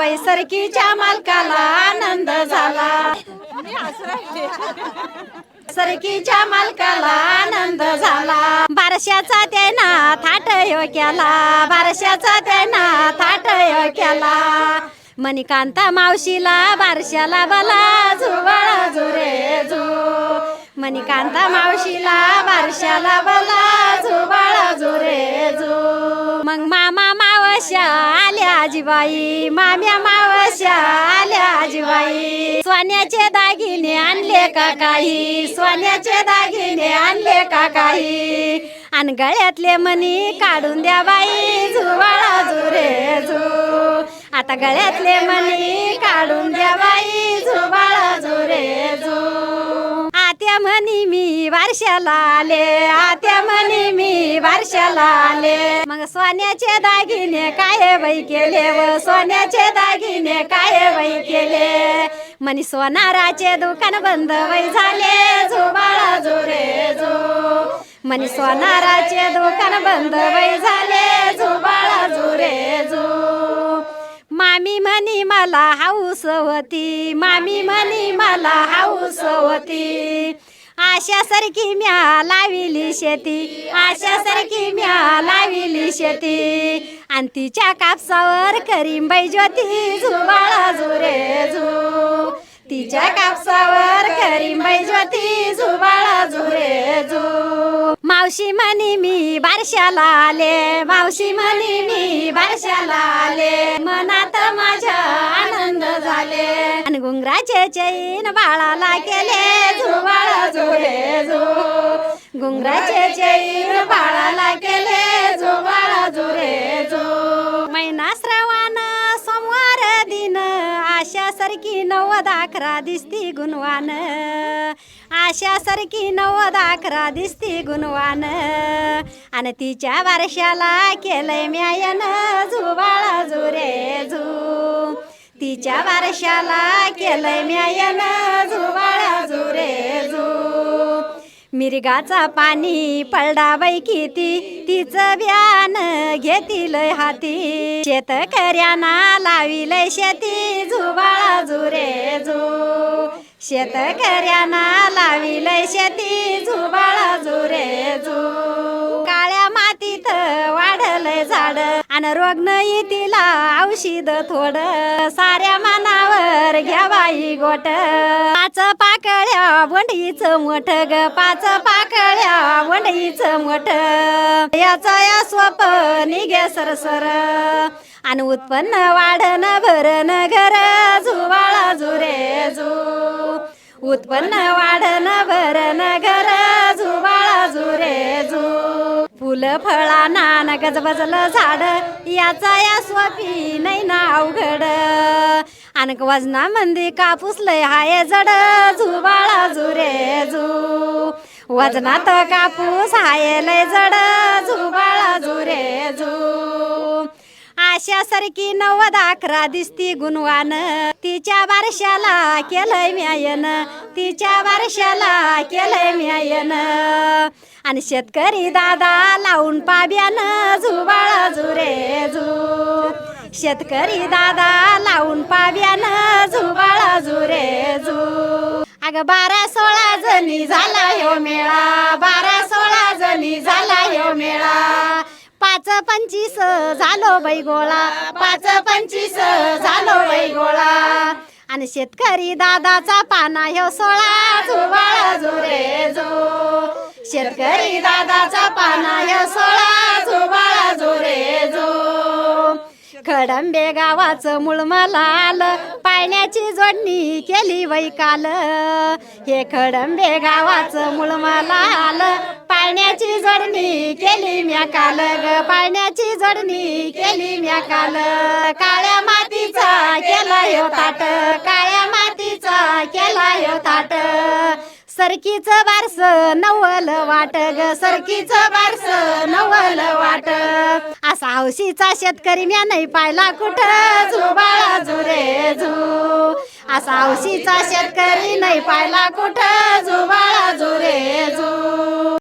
सरकीच्या मालकाला आनंद झाला. सरकीच्या मालकाला आनंद झाला. बारशाचा त्याना थाट यो केला. बारशाचा त्याना थाट यो केला. मणिकांता मावशीला बारशाला बला झुबाळा झुरे झू मणिकांता मावशीला बारशाला बला झुबाळा झुरे झू मग मामा मावश्या आजीबाई माम्या मावश्या आल्या आजीबाई. सोन्याचे दागिने आणले का काही? सोन्याचे दागिने आणले का काही? आणि गळ्यातले मनी काढून द्या बाई झुवाळा झुरे झू आता गळ्यातले मनी आत्या म्हणी मी वारशाला आले. आत्या म्हणी मी वारशाला आले. मग सोन्याचे दागिने काय बाई केले व सोन्याचे दागिने काय बाई केले? म्हणी सोनाराचे दुकान बंद बाई झाले. झुबाळा जो रे जो. म्हणी सोनाराचे दुकान बंद बाई झाले. झुबाळा जो रे जो. मामी म्हणी मला हाऊस होती. मामी म्हणी मला हाऊस होती. आशासारखी म्या लाविली शेती. आशासारखी म्या लाविली शेती. आणि तिच्या कापसावर करीमबाई ज्योती झुबाळा झुरे झू तिच्या कापसावर करीमबाई ज्योती झुबाळा झुरे झू मावशी म्हणी मी बारशाला आले. मावशी म्हणी मी बारशाला आले. मनात माझ्या आनंद झाले. आणि गुंगराचे चैन बाळाला केले झुबाळा झुरे झू गुंगराचे चैन बाळाला केले झुवाळ झुरे झू मैना श्रवण आशासारखी नव्वद अकरा दिसती गुणवान. आशासारखी नव्वद अकरा दिसती गुणवान. आणि तिच्या वारशाला केलंय म्यायन झुबाळा झुरे झू तिच्या वारशाला केलंय म्यायन मिरगाचा पाणी पडला बाई किती तिचं व्यान घेतील हाती. शेतकऱ्यांना लाविलय शेती झुबाळा झुरे झू शेतकऱ्यांना लाविलय शेती झुबाळा झुरे झू काळ्या मातीत वाढलंय झाड आणि रोग न येतील औषध थोड. साऱ्या मानावर घ्या बाई गोट. पाच पाकळ्या वंडीच मोठ ग. पाच पाकळ्या वंडीच मोठ. याचा या स्वप निघे सरसर. आणि उत्पन्न वाढन भरन घर झुवाळा झुरे झू उत्पन्न वाढन भरन घर झुवाळा झुरे झू फुलं फळा नान गजबजलं झाड. याचा या स्वपी आणि वजना मंदी कापूस लय हाय जड झुबाळा झुरे झू वजनात कापूस हाय लय जड झुबाळा झुरे झू आशासारखी नव्वद अकरा दिसती गुणवान. तिच्या बारशाला केलंय म्यायन. तिच्या बारशाला केलंय म्यायन. आणि शेतकरी दादा लावून पाब्यान झुबाळा शेतकरी दादा लावून पाब्यान झुबाळा झुरे झू. अगं बारा सोळा जणी झाला ह्यो मेळा बारा सोळा जणी झाला ह्यो मेळा. पाच पंचवीस झालो बाई गोळा पाच पंचवीस झालो बाई गोळा. आणि शेतकरी दादाचा पाना ह्यो सोळा झुबाळा झुरे झो. शेतकरी दादाचा पाना खडंबे गावाचं मूळ मला आलं. पाण्याची जोडणी केली वै काल. हे खडंबे गावाचं मूळ मला आलं. पाण्याची जोडणी केली म्या काल ग. पाण्याची जोडणी केली म्या काल. काळ्या मातीचा केला यो हो ताट. काळ्या मातीचा केला यो हो ताट. सरकीच बारस नवल वाट ग सरकीच बारस नवल वाट. असा हौशीचा शेतकरी म्या नाही पाहिला कुठं झुबाळा झुरे झू असा हौशीचा शेतकरी नाही पाहिला कुठं झुबाळा झुरे झू